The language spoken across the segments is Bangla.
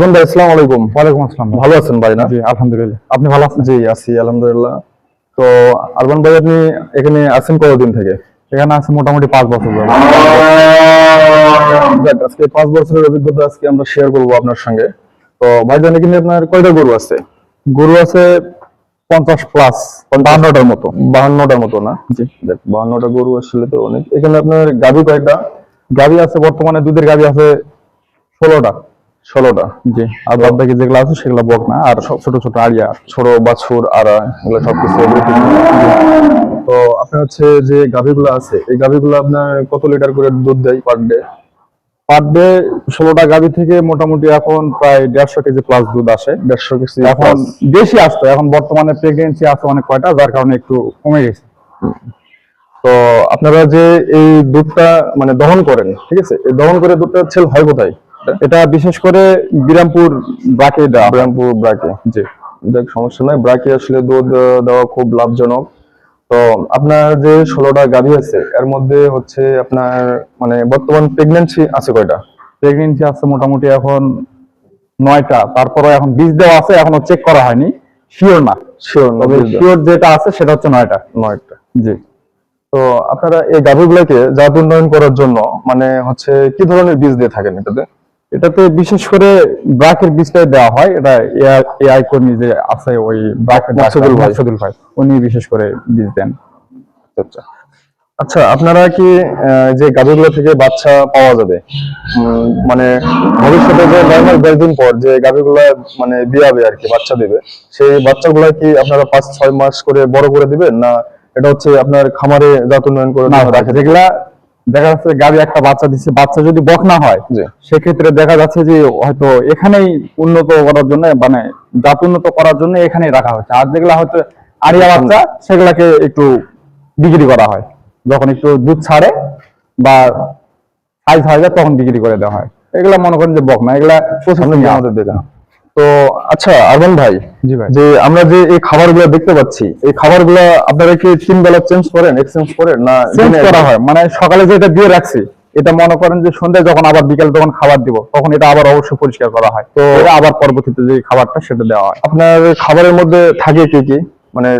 ভাই আসসালামু আলাইকুম। ওয়ালাইকুম আসসালাম। ভালো আছেন ভাই না? জি আলহামদুলিল্লাহ। আপনি ভালো আছেন? জি আছি আলহামদুলিল্লাহ। তো আরমান ভাই আপনি এখানে আছেন কতদিন থেকে? এখানে আছে মোটামুটি পাঁচ বছর আজকে পাঁচ বছরের অভিজ্ঞতা আজকে আমরা শেয়ার করব আপনার সঙ্গে। তো ভাইজান এখানে আপনার কয়টা গরু আছে? গরু আছে পঞ্চাশ প্লাস বান্নটার মতো। বাহান্নটার মতো না? জি। বাহান্নটা গরু আসলে তো অনেক। এখানে আপনার গাভী কয়টা? গাড়ি আছে বর্তমানে দুধের গাড়ি আছে ষোলোটা। ষোলোটা। জি। আর বাদ বাকি যেগুলো আছে সেগুলো বক না আর সব ছোট ছোট আড়িয়া ছোট বাছুর আড়া এগুলো সবকিছু তো আপনার হচ্ছে যে গাভীগুলো আছে এই গাভীগুলো আপনার কত লিটার করে দুধ দেয় পার ডে পার ডে ষোলোটা গাড়ি থেকে মোটামুটি এখন প্রায় দেড়শো কেজি প্লাস দুধ আসে। দেড়শো কেজি এখন বেশি আসতো এখন বর্তমানে প্রেগনেন্সি আছে অনেক কয়টা যার কারণে একটু কমে গেছে। তো আপনারা যে এই দুধটা মানে দহন করেন ঠিক আছে? এই দহন করে দুধটা সেল হয় কোথায়? এটা বিশেষ করে বিরামপুর ব্রাকে দেওয়া। ব্রাহ্মপুর ব্রাকে। জি। দেখ সমস্যা নাই। ব্রাকে আসলে দুধ দেওয়া খুব লাভজনক। তো আপনার যে ষোলোটা গাভী আছে এর মধ্যে হচ্ছে আপনার মানে বর্তমান প্রেগনেন্সি আছে কয়টা? প্রেগনেন্সি আছে মোটামুটি এখন নয়টা। তারপরে এখন বীজ দেওয়া আছে এখনও চেক করা হয়নি। শিওর না। শিওর তবে শিওর যেটা আছে সেটা হচ্ছে নয়টা। নয়টা। জি। তো আপনারা এই গাভীগুলোকে জাত উন্নয়ন করার জন্য মানে হচ্ছে কি ধরনের বীজ দিয়ে থাকেন এটাতে? এটাতে বিশেষ করে ব্রাকের বীজটাই দেওয়া হয়। এটা এআই কর্মী যে আছে ওই ব্রাকের মাকসুদুল ভাই। মাকসুদুল ভাই উনি বিশেষ করে বীজ দেন। আচ্ছা। আচ্ছা আপনারা কি যে গাভীগুলো থেকে বাচ্চা পাওয়া যাবে মানে ভবিষ্যতে যে নর্মাল দশ দিন পর যে গাভীগুলো মানে বিয়াবে আর কি বাচ্চা দিবে সেই বাচ্চাগুলো কি আপনারা পাঁচ ছয় মাস করে বড় করে দিবেন? না এটা হচ্ছে আপনার খামারে জাত উন্নয়ন করে না রাখে যেগুলা দেখা যাচ্ছে গাবি একটা বাচ্চা দিচ্ছে বাচ্চা যদি বক না হয় সেক্ষেত্রে দেখা যাচ্ছে যে হয়তো এখানেই উন্নত করার জন্য মানে জাত উন্নত করার জন্য এখানেই রাখা হচ্ছে আর যেগুলা হয়তো আরিয়া বাচ্চা সেগুলাকে একটু বিক্রি করা হয়। যখন একটু দুধ ছাড়ে বা সাইজ হয়ে যায় তখন বিক্রি করে দেওয়া হয়। এগুলা মনে করেন যে বক না এগুলা আমাদের দেখা তো আচ্ছা আরমান ভাই জি ভাই। যে আমরা যে এই খাবারগুলো দেখতে পাচ্ছি এই খাবারগুলো আপনারা কি তিন বেলা চেঞ্জ করেন এক্সচেঞ্জ করেন না চেঞ্জ করা হয়। মানে সকালে যেটা দিয়ে রাখছি এটা মনে করেন যে সন্ধ্যায় যখন আবার বিকেল যখন খাবার দিব তখন এটা আবার অবশ্যই পরিষ্কার করা হয়। তো এটা আবার পরবর্তীতে যে খাবারটা সেটা দেওয়া হয়। আপনার খাবারের মধ্যে থাকে কি কি? মানে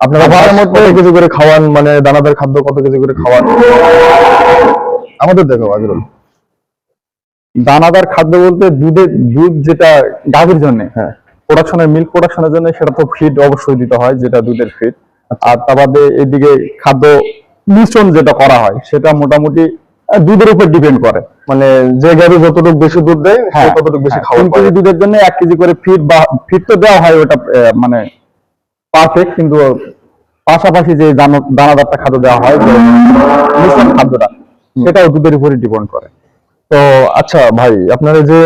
আপনার খাবারের মধ্যে কত কেজি করে খাওয়ান? মানে দানাদার খাদ্য কত কেজি করে খাওয়ান? আমাদের দেখো আজরুল। দানাদার খাদ্য বলতে দুধের দুধ যেটা গাভীর জন্য প্রোডাকশনের মিল্ক প্রোডাকশনের জন্য সেটা তো ফিড অবশ্যই দিতে হয় যেটা দুধের ফিড আর তা বাদে এদিকে খাদ্য মিশ্রণ যেটা করা হয় সেটা মোটামুটি দুধের উপর ডিপেন্ড করে। মানে যে গাড়ি যতটুকু বেশি দুধ দেয় হ্যাঁ, ততটুকু বেশি হ্যাঁ, খাওয়া কেজি দুধের জন্য এক কেজি করে ফিড বা ফিড তো দেওয়া হয় ওটা মানে পারফেক্ট কিন্তু পাশাপাশি যে দানাদারটা খাদ্য দেওয়া হয় মিশ্রণ খাদ্যটা সেটাও দুধের উপরে ডিপেন্ড করে। তো আচ্ছা ভাই আপনার যে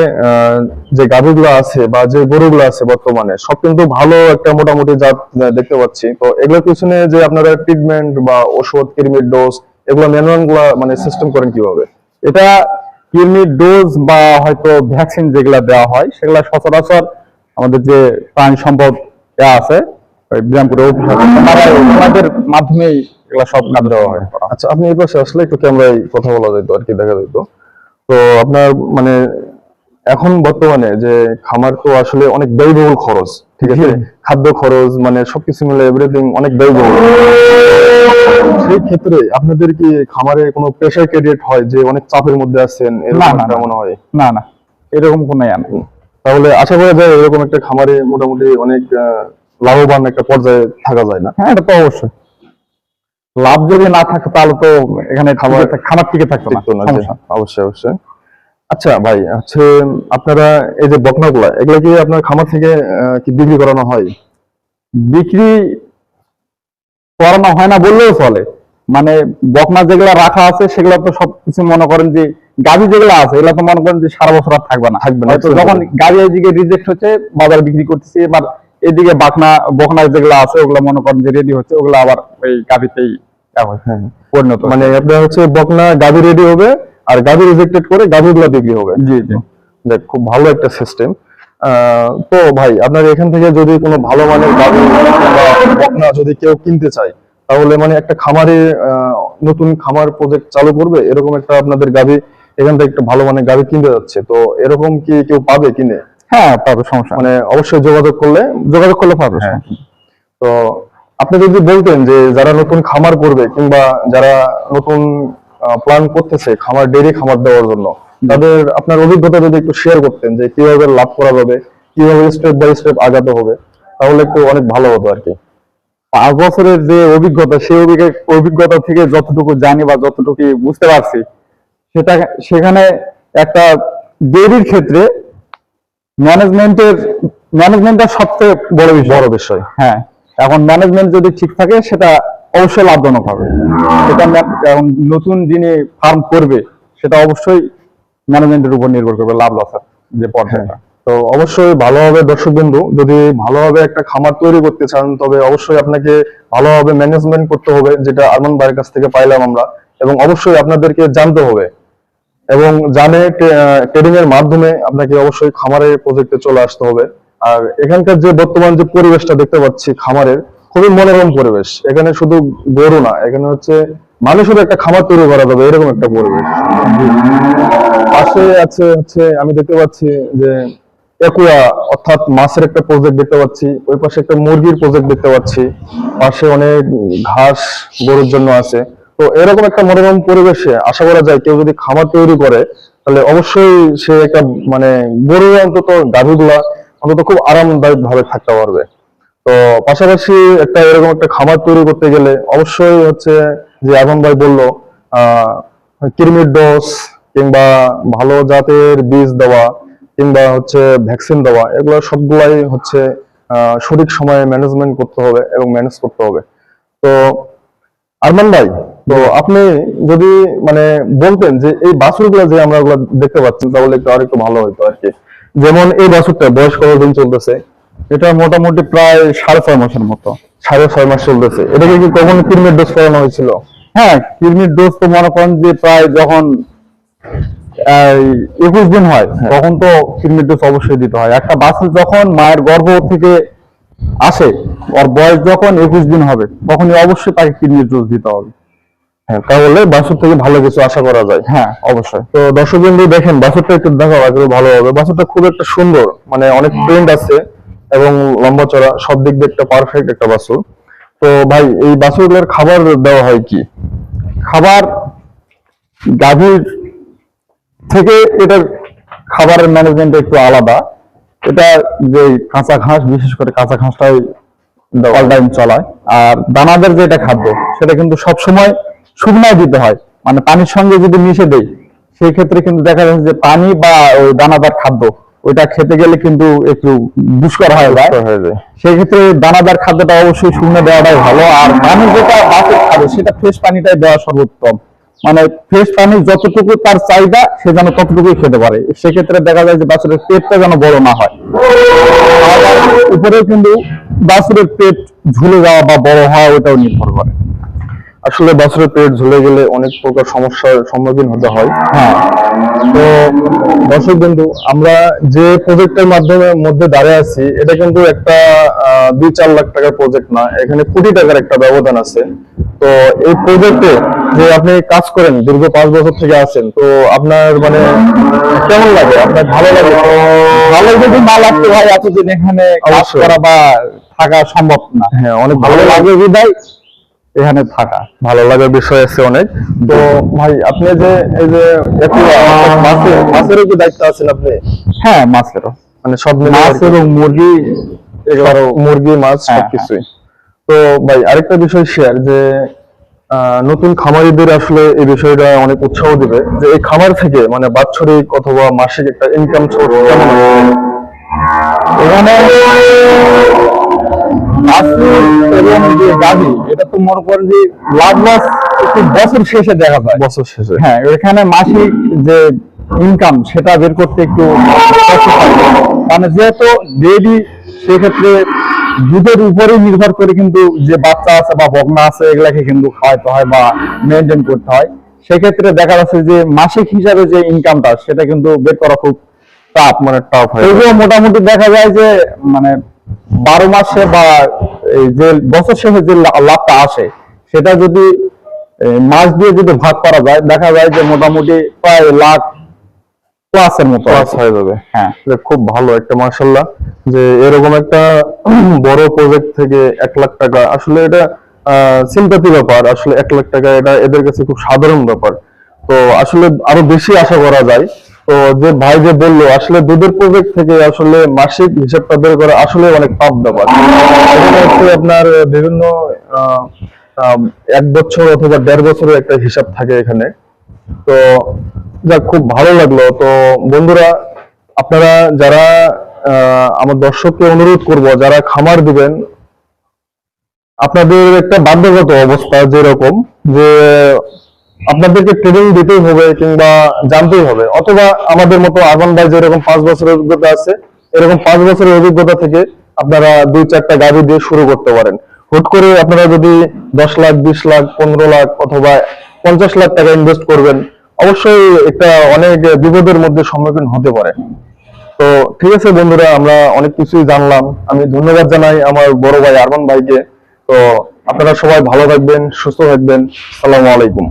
যে গাভীগুলো আছে বা যে গরুগুলো আছে বর্তমানে, সব কিন্তু ভালো একটা মোটামুটি জাত দেখতে পাচ্ছি। তো এগুলোর পিছনে যে আপনারা ট্রিটমেন্ট বা ওষুধ, কৃমির ডোজ এগুলো ম্যানুয়াল মানে সিস্টেম করেন কীভাবে? এটা কিডনির ডোজ বা হয়তো ভ্যাকসিন যেগুলা দেওয়া হয়, সেগুলা সচরাচর আমাদের যে প্রাণী সম্পদ আছে ওনাদের মাধ্যমেই এগুলা সব কাজ দেওয়া হয়। আচ্ছা আপনি এই পাশে আসলে একটু ক্যামেরায় কথা বলা যেত আর কি, দেখা যেত তো আপনার মানে এখন বর্তমানে যে খামার তো আসলে অনেক ব্যয়বহুল খরচ ঠিক আছে? খাদ্য খরচ মানে সবকিছু মিলে এভরিথিং অনেক ব্যয়বহুল। সেই ক্ষেত্রে আপনাদের কি খামারে কোনো প্রেশার ক্রেডিট হয় যে অনেক চাপের মধ্যে আছেন এরকম। মনে হয়? না না। এরকম কোনো ইয়া নেই। তাহলে আশা করা যায় এরকম একটা খামারে মোটামুটি অনেক লাভবান একটা পর্যায়ে থাকা যায় না? হ্যাঁ এটা তো অবশ্যই। লাভ যদি না থাকতো তাহলে তো এখানে খাবার খামার টিকে থাকতো না। অবশ্যই অবশ্যই। আচ্ছা ভাই হচ্ছে আপনারা এই যে বকনাগুলা এগুলা কি আপনার খামার থেকে কি বিক্রি করানো হয়? বিক্রি করানো হয় না বললেও চলে। মানে বকনা যেগুলা রাখা আছে সেগুলো তো সবকিছু মনে করেন যে গাভি যেগুলো আছে এগুলো তো মনে করেন যে সারা বছর আর থাকবে না। থাকবে না, যখন গাভি এদিকে রিজেক্ট হচ্ছে বাজার বিক্রি করতেছি এবার এদিকে বাকনা বকনা যেগুলো আছে ওগুলো মনে করেন যে রেডি হচ্ছে ওগুলো আবার ওই গাভিতেই হ্যাঁ পরিণত মানে আপনার হচ্ছে বকনা গাভি রেডি হবে আর গাভি রিজেক্টেড করে গাভিগুলা বিক্রি হবে। জি জি। দেখ খুব ভালো একটা সিস্টেম তো ভাই আপনার এখান থেকে যদি কোনো ভালো মানের গাভি বকনা যদি কেউ কিনতে চায় তাহলে মানে একটা খামারে আহ, নতুন খামার প্রজেক্ট চালু করবে এরকম একটা আপনাদের গাভি এখান থেকে একটা ভালো মানে গাভী কিনতে যাচ্ছে। তো এরকম কি কেউ পাবে কিনে? হ্যাঁ পাবে সমস্যা মানে অবশ্যই যোগাযোগ করলে যোগাযোগ করলে পাবে হ্যাঁ। তো আপনি যদি বলতেন যে যারা নতুন খামার করবে কিংবা যারা নতুন প্ল্যান করতেছে খামার ডেরি খামার দেওয়ার জন্য তাদের আপনার অভিজ্ঞতা যদি একটু শেয়ার করতেন যে কীভাবে লাভ করা যাবে কীভাবে স্টেপ বাই স্টেপ আগাতে হবে তাহলে একটু অনেক ভালো হতো আর কি। পাঁচ বছরের যে অভিজ্ঞতা সেই অভিজ্ঞ- অভিজ্ঞতা থেকে যতটুকু জানি বা যতটুকু বুঝতে পারছি সেটা সেখানে একটা ডেরির ক্ষেত্রে ম্যানেজমেন্টের ম্যানেজমেন্টটা সবচেয়ে বড় বিষয়। বড় বিষয়। হ্যাঁ। এখন ম্যানেজমেন্ট যদি ঠিক থাকে সেটা অবশ্যই লাভজনক হবে। সেটা এখন নতুন যিনি ফার্ম করবে সেটা অবশ্যই ম্যানেজমেন্টের উপর নির্ভর করবে লাভ লসের যে পর্যায়টা। তো অবশ্যই ভালোভাবে দর্শক বন্ধু যদি ভালোভাবে একটা খামার তৈরি করতে চান তবে অবশ্যই আপনাকে ভালোভাবে ম্যানেজমেন্ট করতে হবে যেটা আরমান ভাইয়ের কাছ থেকে পাইলাম আমরা। এবং অবশ্যই আপনাদেরকে জানতে হবে এবং জানে ট্রেডিং এর মাধ্যমে আপনাকে অবশ্যই খামারের প্রজেক্টে চলে আসতে হবে। আর এখানকার যে বর্তমান যে পরিবেশটা দেখতে পাচ্ছি খামারের, খুবই মনোরম পরিবেশ। এখানে শুধু গরু না, এখানে হচ্ছে মানুষের একটা খামার তৈরি করা যাবে, এরকম একটা পরিবেশ। পাশে আছে হচ্ছে, আমি দেখতে পাচ্ছি যে একুয়া, অর্থাৎ মাছের একটা প্রজেক্ট দেখতে পাচ্ছি। ওই পাশে একটা মুরগির প্রজেক্ট দেখতে পাচ্ছি। পাশে অনেক ঘাস গরুর জন্য আছে। তো এরকম একটা মনোরম পরিবেশে আশা করা যায় কেউ যদি খামার তৈরি করে, তাহলে অবশ্যই সে একটা মানে গরু অন্তত গাভীগুলা অন্তত খুব আরামদায়ক ভাবে থাকতে পারবে। তো পাশাপাশি একটা এরকম একটা খামার তৈরি করতে গেলে অবশ্যই হচ্ছে যে এখন ভাই বলল কৃমির ডোজ কিংবা ভালো জাতের বীজ দেওয়া কিংবা হচ্ছে ভ্যাকসিন দেওয়া, এগুলো সবগুলাই হচ্ছে সঠিক সময়ে ম্যানেজমেন্ট করতে হবে এবং ম্যানেজ করতে হবে। তো আরমান ভাই তো আপনি যদি মানে বলতেন যে এই বাছুরগুলো যে আমরা ওগুলো দেখতে পাচ্ছি তাহলে একটু আর একটু ভালো হতো আর কি। যেমন এই বাছুরটা বয়স কতদিন চলতেছে? এটা মোটামুটি প্রায় সাড়ে ছয় মাসের মতো। সাড়ে ছয় মাস চলতেছে। এটাকে কি কখন কৃমির ডোজ করানো হয়েছিল? হ্যাঁ কৃমির ডোজ তো মনে করেন যে প্রায় যখন একুশ দিন হয় তখন তো কৃমির ডোজ অবশ্যই দিতে হয়। একটা বাছুর যখন মায়ের গর্ভ থেকে আসে ওর বয়স যখন একুশ দিন হবে তখনই অবশ্যই তাকে কৃমির ডোজ দিতে হবে। হ্যাঁ তাহলে বাছুর থেকে ভালো কিছু আশা করা যায়। হ্যাঁ অবশ্যই। তো দর্শক বিন্দু দেখেন বাছুরটা একটু দেখা আগে ভালো হবে। বাছুরটা খুব একটা সুন্দর মানে অনেক প্রিন্ট আছে এবং লম্বা চড়া সব দিক দিয়ে একটা পারফেক্ট একটা বাছুর। তো ভাই এই বাছুরগুলোর খাবার দেওয়া হয় কি? খাবার গাভীর থেকে এটার খাবারের ম্যানেজমেন্ট একটু আলাদা। এটা যে কাঁচা ঘাস বিশেষ করে কাঁচা ঘাসটাই অল টাইম চলায়। আর দানাদের যেটা খাদ্য সেটা কিন্তু সব সময় শুকনায় দিতে হয়। মানে পানির সঙ্গে যদি মিশে দেয় সেই ক্ষেত্রে কিন্তু দেখা যাচ্ছে যে পানি বা ওই দানাদার খাদ্য ওইটা খেতে গেলে কিন্তু একটু দুষ্কর হয়ে যায়। সেই ক্ষেত্রে দানাদার খাদ্যটা অবশ্যই শুকনো দেওয়াটাই ভালো। আর পানি যেটা বাসের খাবে সেটা ফ্রেশ পানিটাই দেওয়া সর্বোত্তম। মানে ফ্রেশ পানি যতটুকু তার চাহিদা সে যেন ততটুকুই খেতে পারে। সেক্ষেত্রে দেখা যায় যে বাছুরের পেটটা যেন বড় না হয়। উপরেও কিন্তু বাছুরের পেট ঝুলে যাওয়া বা বড় হওয়া ওটাও নির্ভর করে। আসলে বাছুরের পেট ঝুলে গেলে অনেক প্রকার সমস্যার সম্মুখীন হতে হয়। হ্যাঁ। তো দর্শক বিন্দু আমরা যে প্রজেক্টের মাধ্যমে মধ্যে দাঁড়িয়ে আছি এটা কিন্তু একটা দুই চার লাখ টাকার প্রজেক্ট না এখানে কোটি টাকার একটা ব্যবধান আছে। তো এই প্রজেক্টে যে আপনি কাজ করেন দীর্ঘ পাঁচ বছর থেকে আছেন তো আপনার মানে কেমন লাগে? আপনার ভালো লাগে? ভালো যদি না লাগতে হয় এতদিন এখানে কাজ করা বা থাকা সম্ভব না। হ্যাঁ অনেক ভালো লাগে বিদায়। এখানে থাকা। ভালো লাগার বিষয় আছে অনেক। তো ভাই আপনি যে এই যে মাছের মাছেরও কি দায়িত্ব আছেন আপনি? হ্যাঁ মাছেরও মানে সব মাছ এবং মুরগি মুরগি মাছ হ্যাঁ, সবকিছুই। তো ভাই আরেকটা বিষয় শেয়ার যে আহ, নতুন খামারিদের আসলে এই বিষয়টা অনেক উৎসাহ দিবে। যে এই খামার থেকে মানে বাৎসরিক অথবা মাসিক একটা ইনকাম সোর্স কেমন এখানে বাছুর এবং যে গাভী এটা তো মনে করেন যে লাভ লস একটু বছর শেষে দেখা যায়। বছর শেষে। হ্যাঁ এখানে মাসিক যে ইনকাম সেটা বের করতে একটু মানে যেহেতু ডেইলি সেক্ষেত্রে দুধের উপরে নির্ভর করে কিন্তু যে বাচ্চা আছে বা বকনা আছে এগুলাকে কিন্তু খাওয়াইতে হয় বা মেনটেন করতে হয়। সেক্ষেত্রে দেখা যাচ্ছে যে মাসিক হিসাবে যে ইনকামটা সেটা কিন্তু বের করা খুব টাফ মানে টাফ হয় তবুও মোটামুটি দেখা যায় যে মানে বারো মাসে বা এই যে বছর শেষে যে লাভটা আসে সেটা যদি মাস দিয়ে যদি ভাগ করা যায় দেখা যায় যে মোটামুটি প্রায় লাখ প্লাসের মতো আর হয়ে যাবে। হ্যাঁ। খুব ভালো একটা মার্শাল্লাহ যে এরকম একটা বড় প্রজেক্ট থেকে এক লাখ টাকা আসলে এটা সিম্পাতি ব্যাপার আসলে এক লাখ টাকা এটা এদের কাছে খুব সাধারণ ব্যাপার। তো আসলে আরও বেশি আশা করা যায় তো যে ভাই যে বলল, আসলে দুধের প্রজেক্ট থেকে আসলে মাসিক হিসাবটা বের করা আসলে অনেক পাপ ব্যাপার। আপনার বিভিন্ন এক বছর অথবা দেড় বছরের একটা হিসাব থাকে এখানে। তো যাক, খুব ভালো লাগল। তো বন্ধুরা, আপনারা যারা আমার দর্শককে অনুরোধ করব, যারা খামার দিবেন, আপনাদের একটা বাধ্যগত অবস্থা যেরকম, যে আপনাদেরকে ট্রেনিং দিতেই হবে কিংবা জানতেই হবে। অথবা আমাদের মতো আগান ভাই যেরকম পাঁচ বছরের অভিজ্ঞতা আছে, এরকম পাঁচ বছরের অভিজ্ঞতা থেকে আপনারা দুই চারটা গাড়ি দিয়ে শুরু করতে পারেন। হুট করে আপনারা যদি দশ লাখ, বিশ লাখ, পনেরো লাখ অথবা পঞ্চাশ লাখ টাকা ইনভেস্ট করবেন, অবশ্যই একটা অনেক বিপদের মধ্যে সম্মুখীন হতে পারে। তো ঠিক আছে বন্ধুরা, আমরা অনেক কিছুই জানলাম। আমি ধন্যবাদ জানাই আমার বড় ভাই আরমান ভাইকে। তো আপনারা সবাই ভালো থাকবেন, সুস্থ থাকবেন। আসসালামু আলাইকুম।